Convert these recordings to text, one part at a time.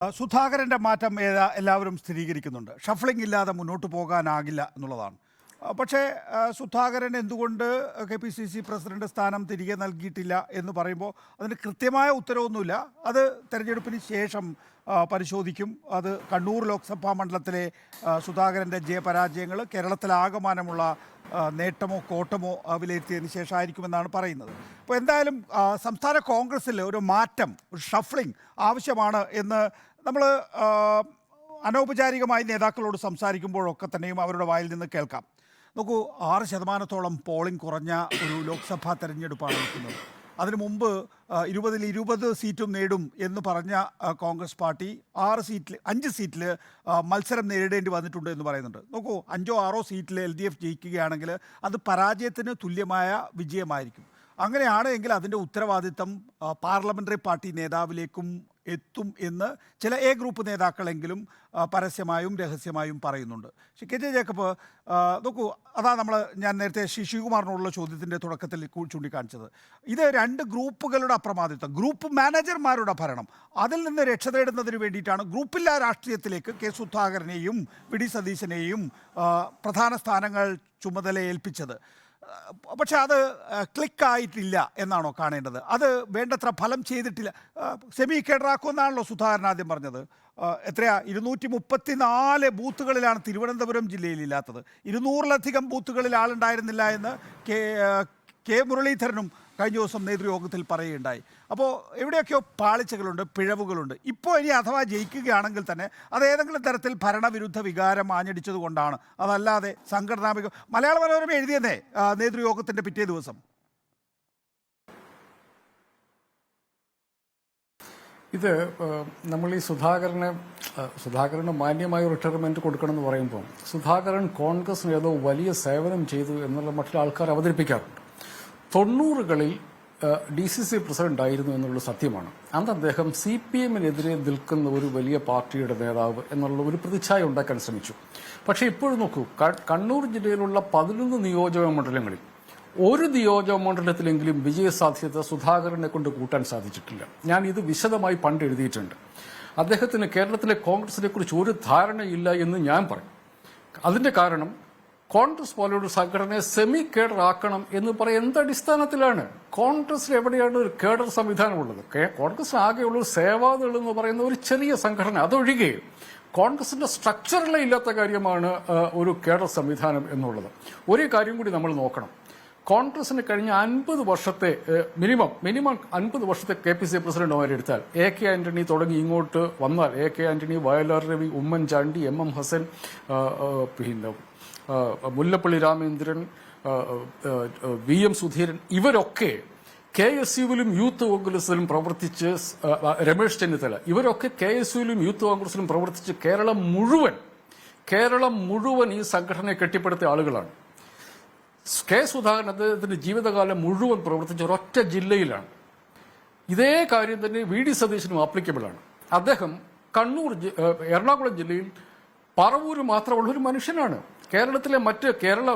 ആ, സുധാകരന്റെ മാറ്റം ഏതാ എല്ലാവരും സ്ഥിരീകരിക്കുന്നുണ്ട്. ഷഫ്ലിംഗ് ഇല്ലാതെ മുന്നോട്ട് പോകാനാകില്ല എന്നുള്ളതാണ്. പക്ഷേ സുധാകരൻ എന്തുകൊണ്ട് K P C C president സ്ഥാനം തിരികെ നൽകിയിട്ടില്ല എന്ന് പറയുമ്പോൾ അതിന് കൃത്യമായ ഉത്തരവൊന്നുമില്ല. അത് തെരഞ്ഞെടുപ്പിന് ശേഷം പരിശോധിക്കും. അത് കണ്ണൂർ ലോക്സഭാ മണ്ഡലത്തിലെ സുധാകരന്റെ ജയപരാജയങ്ങൾ കേരളത്തിലാകമാനമുള്ള നേട്ടമോ കോട്ടമോ വിലയിരുത്തിയതിന് ശേഷമായിരിക്കുമെന്നാണ് പറയുന്നത്. അപ്പോൾ എന്തായാലും സംസ്ഥാന കോൺഗ്രസ്സിൽ ഒരു മാറ്റം ഒരു ഷഫ്ലിംഗ് ആവശ്യമാണ് എന്ന് നമ്മൾ അനൗപചാരികമായി നേതാക്കളോട് സംസാരിക്കുമ്പോഴൊക്കെ തന്നെയും അവരുടെ വായിൽ നിന്ന് കേൾക്കാം. നോക്കൂ ആറ് ശതമാനത്തോളം പോളിംഗ് കുറഞ്ഞ ഒരു ലോക്സഭാ തെരഞ്ഞെടുപ്പാണ് നിൽക്കുന്നത്. അതിനു മുമ്പ് ഇരുപതിൽ ഇരുപത് സീറ്റും നേടും എന്ന് പറഞ്ഞ കോൺഗ്രസ് പാർട്ടി ആറ് സീറ്റിൽ അഞ്ച് സീറ്റിൽ മത്സരം നേരിടേണ്ടി വന്നിട്ടുണ്ട് എന്ന് പറയുന്നുണ്ട്. നോക്കൂ അഞ്ചോ ആറോ സീറ്റിൽ എൽ ഡി എഫ് ജയിക്കുകയാണെങ്കിൽ അത് പരാജയത്തിന് തുല്യമായ വിജയമായിരിക്കും. അങ്ങനെയാണ് എങ്കിൽ അതിന്റെ ഉത്തരവാദിത്തം പാർലമെന്ററി പാർട്ടി നേതാവിലേക്കും എത്തും എന്ന് ചില എ ഗ്രൂപ്പ് നേതാക്കളെങ്കിലും പരസ്യമായും രഹസ്യമായും പറയുന്നുണ്ട്. പക്ഷേ കെ ജെ ജേക്കബ് നോക്കൂ അതാ നമ്മൾ ഞാൻ നേരത്തെ ശിശുകുമാറിനോടുള്ള ചോദ്യത്തിന്റെ തുടക്കത്തിൽ ചൂണ്ടിക്കാണിച്ചത്. ഇത് രണ്ട് ഗ്രൂപ്പുകളുടെ അപ്രമാദിത്വം. ഗ്രൂപ്പ് മാനേജർമാരുടെ ഭരണം. അതിൽ നിന്ന് രക്ഷ നേടുന്നതിന് വേണ്ടിയിട്ടാണ് ഗ്രൂപ്പില്ലാ രാഷ്ട്രീയത്തിലേക്ക് കെ സുധാകരനെയും വി ഡി സതീശനെയും പ്രധാന സ്ഥാനങ്ങൾ ചുമതല ഏൽപ്പിച്ചത് പക്ഷെ അത് ക്ലിക്കായിട്ടില്ല എന്നാണോ കാണേണ്ടത്? അത് വേണ്ടത്ര ഫലം ചെയ്തിട്ടില്ല. സെമി കേഡറാക്കുമെന്നാണല്ലോ സുധാകരൻ ആദ്യം പറഞ്ഞത്. എത്രയാ? ഇരുന്നൂറ്റി മുപ്പത്തി നാല് ബൂത്തുകളിലാണ് തിരുവനന്തപുരം ജില്ലയിൽ ഇല്ലാത്തത്. ഇരുന്നൂറിലധികം ബൂത്തുകളിൽ ആളുണ്ടായിരുന്നില്ല എന്ന് കെ കെ മുരളീധരനും കഴിഞ്ഞ ദിവസം നേതൃയോഗത്തിൽ പറയുകയുണ്ടായി. അപ്പോൾ എവിടെയൊക്കെയോ പാളിച്ചകളുണ്ട് പിഴവുകളുണ്ട്. ഇപ്പോൾ ഇനി അഥവാ ജയിക്കുകയാണെങ്കിൽ തന്നെ അത് ഏതെങ്കിലും തരത്തിൽ ഭരണവിരുദ്ധ വികാരം ആഞ്ഞടിച്ചത് കൊണ്ടാണ്. അതല്ലാതെ സംഘടനാമിക മലയാള മനോരമ എഴുതിയെന്നേ ആ, നേതൃയോഗത്തിന്റെ പിറ്റേ ദിവസം. ഇത് നമ്മൾ ഈ സുധാകരന് സുധാകരന് മാന്യമായ റിട്ടയർമെന്റ് കൊടുക്കണം എന്ന് പറയുമ്പോൾ സുധാകരൻ കോൺഗ്രസിന് ഏതോ വലിയ സേവനം ചെയ്തു എന്നുള്ള മറ്റുള്ള ആൾക്കാർ അവതരിപ്പിക്കാറുണ്ട്. തൊണ്ണൂറുകളിൽ ഡി സി സി പ്രസിഡന്റ് ആയിരുന്നു എന്നുള്ളത് സത്യമാണ്. അന്ന് അദ്ദേഹം സി പി എമ്മിനെതിരെ നിൽക്കുന്ന ഒരു വലിയ പാർട്ടിയുടെ നേതാവ് എന്നുള്ള ഒരു പ്രതിച്ഛായ ഉണ്ടാക്കാൻ ശ്രമിച്ചു. പക്ഷേ ഇപ്പോഴും നോക്കൂ കണ്ണൂർ ജില്ലയിലുള്ള പതിനൊന്ന് നിയോജക മണ്ഡലങ്ങളിൽ ഒരു നിയോജക മണ്ഡലത്തിലെങ്കിലും വിജയസാധ്യത സുധാകരനെ കൊണ്ട് കൂട്ടാൻ സാധിച്ചിട്ടില്ല. ഞാൻ ഇത് വിശദമായി പണ്ട് എഴുതിയിട്ടുണ്ട്. അദ്ദേഹത്തിന് കേരളത്തിലെ കോൺഗ്രസിനെ കുറിച്ച് ഒരു ധാരണയില്ല എന്ന് ഞാൻ പറയും. അതിന്റെ കാരണം കോൺഗ്രസ് പോലെയുള്ള സംഘടനയെ സെമി കേഡർ ആക്കണം എന്ന് പറയുന്ന എന്ത് അടിസ്ഥാനത്തിലാണ്? കോൺഗ്രസ് എവിടെയാണ് ഒരു കേഡർ സംവിധാനമുള്ളത് കോൺഗ്രസ് ആകെയുള്ള സേവാദൾ എന്ന് പറയുന്ന ഒരു ചെറിയ സംഘടന അതൊഴികെ കോൺഗ്രസിന്റെ സ്ട്രക്ചറിലെ ഇല്ലാത്ത കാര്യമാണ് ഒരു കേഡർ സംവിധാനം എന്നുള്ളത്. ഒരു കാര്യം കൂടി നമ്മൾ നോക്കണം. കോൺഗ്രസിന് കഴിഞ്ഞ അൻപത് വർഷത്തെ മിനിമം മിനിമം അൻപത് വർഷത്തെ കെ പി സി പ്രസിഡന്റുമാരെ എടുത്താൽ എ കെ ആന്റണി തുടങ്ങി ഇങ്ങോട്ട് വന്നാൽ A K Antony Vayalar Ravi Oommen Chandy M M Hassan പിന്നെ മുല്ലപ്പള്ളി രാമേന്ദ്രൻ വി എം സുധീരൻ ഇവരൊക്കെ കെ എസ് യുവിലും യൂത്ത് കോൺഗ്രസിലും പ്രവർത്തിച്ച് രമേശ് ചെന്നിത്തല ഇവരൊക്കെ കെ എസ് യുവിലും യൂത്ത് കോൺഗ്രസിലും പ്രവർത്തിച്ച് കേരളം മുഴുവൻ കേരളം മുഴുവൻ ഈ സംഘടനയെ കെട്ടിപ്പടുത്തിയ ആളുകളാണ്. കെ സുധാകരൻ അദ്ദേഹത്തിന്റെ ജീവിതകാലം മുഴുവൻ പ്രവർത്തിച്ച ഒരൊറ്റ ജില്ലയിലാണ്. ഇതേ കാര്യം തന്നെ വി ഡി സതീശനും ആപ്ലിക്കബിൾ ആണ്. അദ്ദേഹം കണ്ണൂർ എറണാകുളം ജില്ലയിൽ പറവൂര് മാത്രമുള്ള ഒരു മനുഷ്യനാണ്. കേരളത്തിലെ മറ്റ് കേരള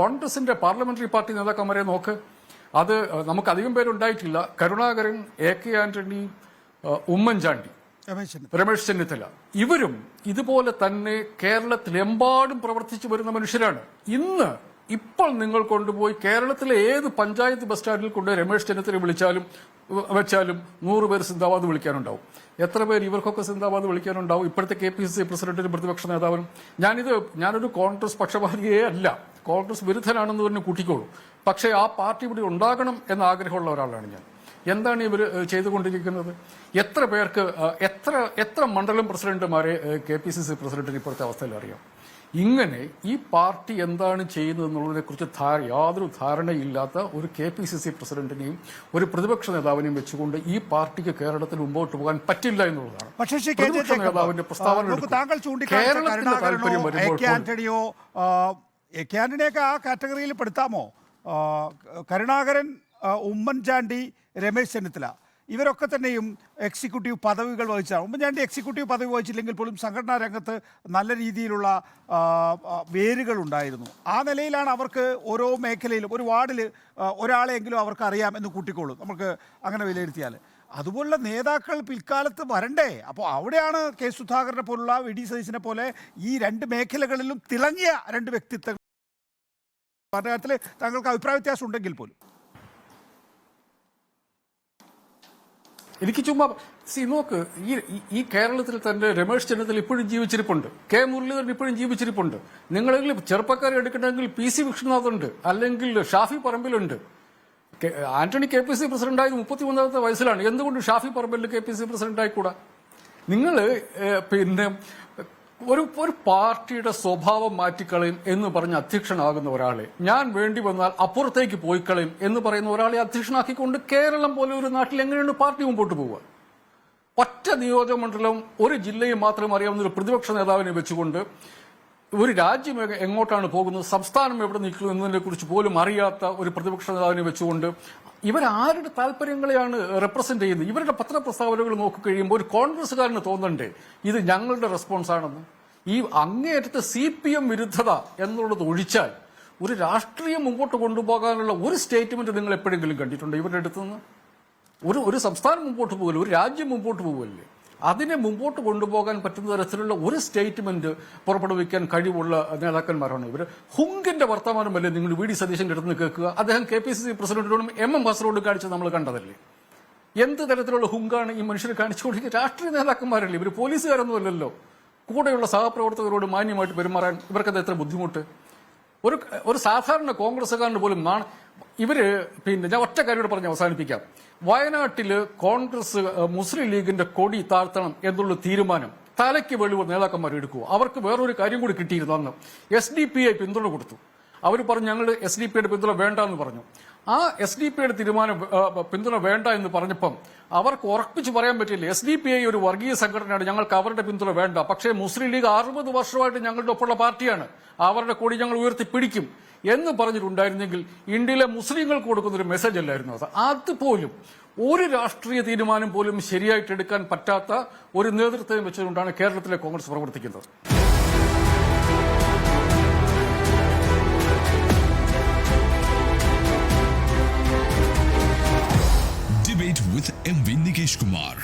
കോൺഗ്രസിന്റെ പാർലമെന്ററി പാർട്ടി നേതാക്കന്മാരെ നോക്ക്. അത് നമുക്ക് അധികം പേരുണ്ടായിട്ടില്ല. Karunakaran A K Antony Oommen Chandy. Ramesh Chennithala. ഇവരും ഇതുപോലെ തന്നെ കേരളത്തിലെമ്പാടും പ്രവർത്തിച്ചു വരുന്ന മനുഷ്യരാണ്. ഇന്ന് ഇപ്പോൾ നിങ്ങൾ കൊണ്ടുപോയി കേരളത്തിലെ ഏത് പഞ്ചായത്ത് ബസ് സ്റ്റാൻഡിൽ കൊണ്ട് രമേശ് ചെന്നിത്തല വിളിച്ചാലും വെച്ചാലും നൂറ് പേര് സിന്ദാബാദ് വിളിക്കാനുണ്ടാവും. എത്ര പേര് ഇവർക്കൊക്കെ സിന്ദാബാദ് വിളിക്കാനുണ്ടാവും? ഇപ്പോഴത്തെ കെ പി സി സി പ്രസിഡന്റിനും പ്രതിപക്ഷ നേതാവിനും ഞാനിത് ഞാനൊരു കോൺഗ്രസ് പക്ഷപാതിയേ അല്ല. കോൺഗ്രസ് വിരുദ്ധനാണെന്ന് തന്നെ കൂട്ടിക്കോളൂ. പക്ഷേ ആ പാർട്ടി ഇവിടെ ഉണ്ടാകണം എന്ന ആഗ്രഹമുള്ള ഒരാളാണ് ഞാൻ. എന്താണ് ഇവർ ചെയ്തുകൊണ്ടിരിക്കുന്നത്? എത്ര പേർക്ക് എത്ര എത്ര മണ്ഡലം പ്രസിഡന്റുമാരെ കെ പി സി സി പ്രസിഡന്റിന് ഇപ്പോഴത്തെ അവസ്ഥയിൽ അറിയാം? ഇങ്ങനെ ഈ പാർട്ടി എന്താണ് ചെയ്യുന്നത് എന്നുള്ളതിനെ കുറിച്ച് യാതൊരു ധാരണയില്ലാത്ത ഒരു കെ പി സി സി പ്രസിഡന്റിനെയും ഒരു പ്രതിപക്ഷ നേതാവിനെയും വെച്ചുകൊണ്ട് ഈ പാർട്ടിക്ക് കേരളത്തിൽ മുമ്പോട്ട് പോകാൻ പറ്റില്ല എന്നുള്ളതാണ്. പക്ഷേ പ്രതിപക്ഷ നേതാവിന്റെ പ്രസ്താവന കേരളത്തിന്റെ താല്പര്യം വരുമ്പോൾ കെ ആന്റണിയൊക്കെ ആ കാറ്റഗറിയിൽ പെടുത്താമോ? കരുണാകരൻ ഉമ്മൻചാണ്ടി രമേശ് ചെന്നിത്തല. ഇവരൊക്കെ തന്നെയും എക്സിക്യൂട്ടീവ് പദവികൾ വഹിച്ചാണ് ഉമ്മൻചാണ്ടി എക്സിക്യൂട്ടീവ് പദവി വഹിച്ചില്ലെങ്കിൽ പോലും സംഘടനാ രംഗത്ത് നല്ല രീതിയിലുള്ള വേരുകൾ ഉണ്ടായിരുന്നു. ആ നിലയിലാണ് അവർക്ക് ഓരോ മേഖലയിലും ഒരു വാർഡിൽ ഒരാളെയെങ്കിലും അവർക്ക് അറിയാം എന്ന് കൂട്ടിക്കോളും. നമുക്ക് അങ്ങനെ വിലയിരുത്തിയാൽ അതുപോലുള്ള നേതാക്കൾ പിൽക്കാലത്ത് വരണ്ടേ? അപ്പോൾ അവിടെയാണ് കെ സുധാകരനെ പോലുള്ള വി ഡി സതീശനെ പോലെ ഈ രണ്ട് മേഖലകളിലും തിളങ്ങിയ രണ്ട് വ്യക്തിത്വങ്ങൾ കാര്യത്തിൽ താങ്കൾക്ക് അഭിപ്രായ വ്യത്യാസം ഉണ്ടെങ്കിൽ പോലും. എനിക്ക് ചുമ്മാ സി നോക്ക് ഈ ഈ- കേരളത്തിൽ തന്നെ രമേശ് ചെന്നിത്തല ഇപ്പോഴും ജീവിച്ചിരിപ്പുണ്ട്. കെ മുരളീധരൻ ഇപ്പോഴും ജീവിച്ചിരിപ്പുണ്ട്. നിങ്ങളെങ്കിലും ചെറുപ്പക്കാരെ എടുക്കണമെങ്കിൽ പി സി വിഷ്ണുനാഥ് ഉണ്ട് അല്ലെങ്കിൽ Shafi പറമ്പിലുണ്ട്. Antony K P C president ആയത് മുപ്പത്തിമൂന്നാമത്തെ വയസ്സിലാണ്. എന്തുകൊണ്ട് Shafi Parambil K P C president ആയിക്കൂടാ നിങ്ങൾ പിന്നെ ഒരു ഒരു പാർട്ടിയുടെ സ്വഭാവം മാറ്റിക്കളയും എന്ന് പറഞ്ഞ് അധ്യക്ഷനാകുന്ന ഒരാളെ. ഞാൻ വേണ്ടി വന്നാൽ അപ്പുറത്തേക്ക് പോയി കളയും എന്ന് പറയുന്ന ഒരാളെ അധ്യക്ഷനാക്കിക്കൊണ്ട് കേരളം പോലെ ഒരു നാട്ടിൽ എങ്ങനെയാണ് പാർട്ടി മുമ്പോട്ട് പോവുക? ഒറ്റ നിയോജകമണ്ഡലം ഒരു ജില്ലയും മാത്രം അറിയാവുന്ന ഒരു പ്രതിപക്ഷ നേതാവിനെ വെച്ചുകൊണ്ട് ഒരു രാജ്യം എങ്ങോട്ടാണ് പോകുന്നത്? സംസ്ഥാനം എവിടെ നിൽക്കുന്നു എന്നതിനെ കുറിച്ച് പോലും അറിയാത്ത ഒരു പ്രതിപക്ഷ നേതാവിനെ വെച്ചുകൊണ്ട് ഇവരാരുടെ താല്പര്യങ്ങളെയാണ് റെപ്രസെന്റ് ചെയ്യുന്നത്. ഇവരുടെ പത്രപ്രസ്താവനകൾ നോക്കിക്കഴിയുമ്പോൾ ഒരു കോൺഗ്രസ്സുകാരന് തോന്നണ്ടേ ഇത് ഞങ്ങളുടെ റെസ്പോൺസ് ആണെന്ന്. ഈ അങ്ങേയറ്റത്തെ സി പി എം വിരുദ്ധത എന്നുള്ളത് ഒഴിച്ചാൽ ഒരു രാഷ്ട്രീയം മുമ്പോട്ട് കൊണ്ടുപോകാനുള്ള ഒരു സ്റ്റേറ്റ്മെന്റ് നിങ്ങൾ എപ്പോഴെങ്കിലും കണ്ടിട്ടുണ്ടോ ഇവരുടെ അടുത്തുനിന്ന്? ഒരു ഒരു സംസ്ഥാനം മുമ്പോട്ട് പോകില്ല? ഒരു രാജ്യം മുമ്പോട്ട് പോകില്ലേ? അതിനെ മുമ്പോട്ട് കൊണ്ടുപോകാൻ പറ്റുന്ന തരത്തിലുള്ള ഒരു സ്റ്റേറ്റ്മെന്റ് പുറപ്പെടുവിക്കാൻ കഴിവുള്ള നേതാക്കന്മാരാണ് ഇവർ ഹുങ്കിന്റെ വർത്തമാനമല്ലേ നിങ്ങൾ വി ഡി സതീശന്റെ അടുത്ത് നിന്ന് കേൾക്കുക? അദ്ദേഹം കെ പി സി സി പ്രസിഡന്റിനോടും എം എം കാസറോടും കാണിച്ചത് നമ്മൾ കണ്ടതല്ലേ? എന്ത് തരത്തിലുള്ള ഹുങ്കാണ് ഈ മനുഷ്യർ കാണിച്ചുകൊണ്ടിരിക്കുന്നത്? രാഷ്ട്രീയ നേതാക്കന്മാരല്ലേ? ഇവർ പോലീസുകാരൊന്നും അല്ലല്ലോ. കൂടെയുള്ള സഹപ്രവർത്തകരോട് മാന്യമായിട്ട് പെരുമാറാൻ ഇവർക്കത് എത്ര ബുദ്ധിമുട്ട്? ഒരു ഒരു സാധാരണ കോൺഗ്രസ്സുകാരന് പോലും ഇവർ പിന്നെ ഞാൻ ഒറ്റ കാര്യം പറഞ്ഞ് അവസാനിപ്പിക്കാം. വയനാട്ടിൽ കോൺഗ്രസ് മുസ്ലിം ലീഗിന്റെ കൊടി താഴ്ത്തണം എന്നുള്ള തീരുമാനം തലയ്ക്ക് വെളിവ് നേതാക്കന്മാർ എടുക്കുക അവർക്ക് വേറൊരു കാര്യം കൂടി കിട്ടിയിരുന്നു അന്ന്. എസ് ഡി പി ഐ പിന്തുണ കൊടുത്തു. അവർ പറഞ്ഞു ഞങ്ങൾ എസ് ഡി പിയുടെ പിന്തുണ വേണ്ട എന്ന് പറഞ്ഞു. ആ എസ് ഡി പിയുടെ തീരുമാനം പിന്തുണ വേണ്ട എന്ന് പറഞ്ഞപ്പം അവർക്ക് ഉറപ്പിച്ച് പറയാൻ പറ്റില്ല. എസ് ഡി പി ഐ ഒരു വർഗീയ സംഘടനയാണ് ഞങ്ങൾക്ക് അവരുടെ പിന്തുണ വേണ്ട. പക്ഷേ മുസ്ലിം ലീഗ് അറുപത് വർഷമായിട്ട് ഞങ്ങളുടെ ഒപ്പമുള്ള പാർട്ടിയാണ്. അവരുടെ കൂടി ഞങ്ങൾ ഉയർത്തിപ്പിടിക്കും എന്ന് പറഞ്ഞിട്ടുണ്ടായിരുന്നെങ്കിൽ ഇന്ത്യയിലെ മുസ്ലിങ്ങൾക്ക് കൊടുക്കുന്നൊരു മെസ്സേജ് അല്ലായിരുന്നു അത് പോലും ഒരു രാഷ്ട്രീയ തീരുമാനം പോലും ശരിയായിട്ട് എടുക്കാൻ പറ്റാത്ത ഒരു നേതൃത്വം വെച്ചുകൊണ്ടാണ് കേരളത്തിലെ കോൺഗ്രസ് പ്രവർത്തിക്കുന്നത് with MV Nikesh Kumar.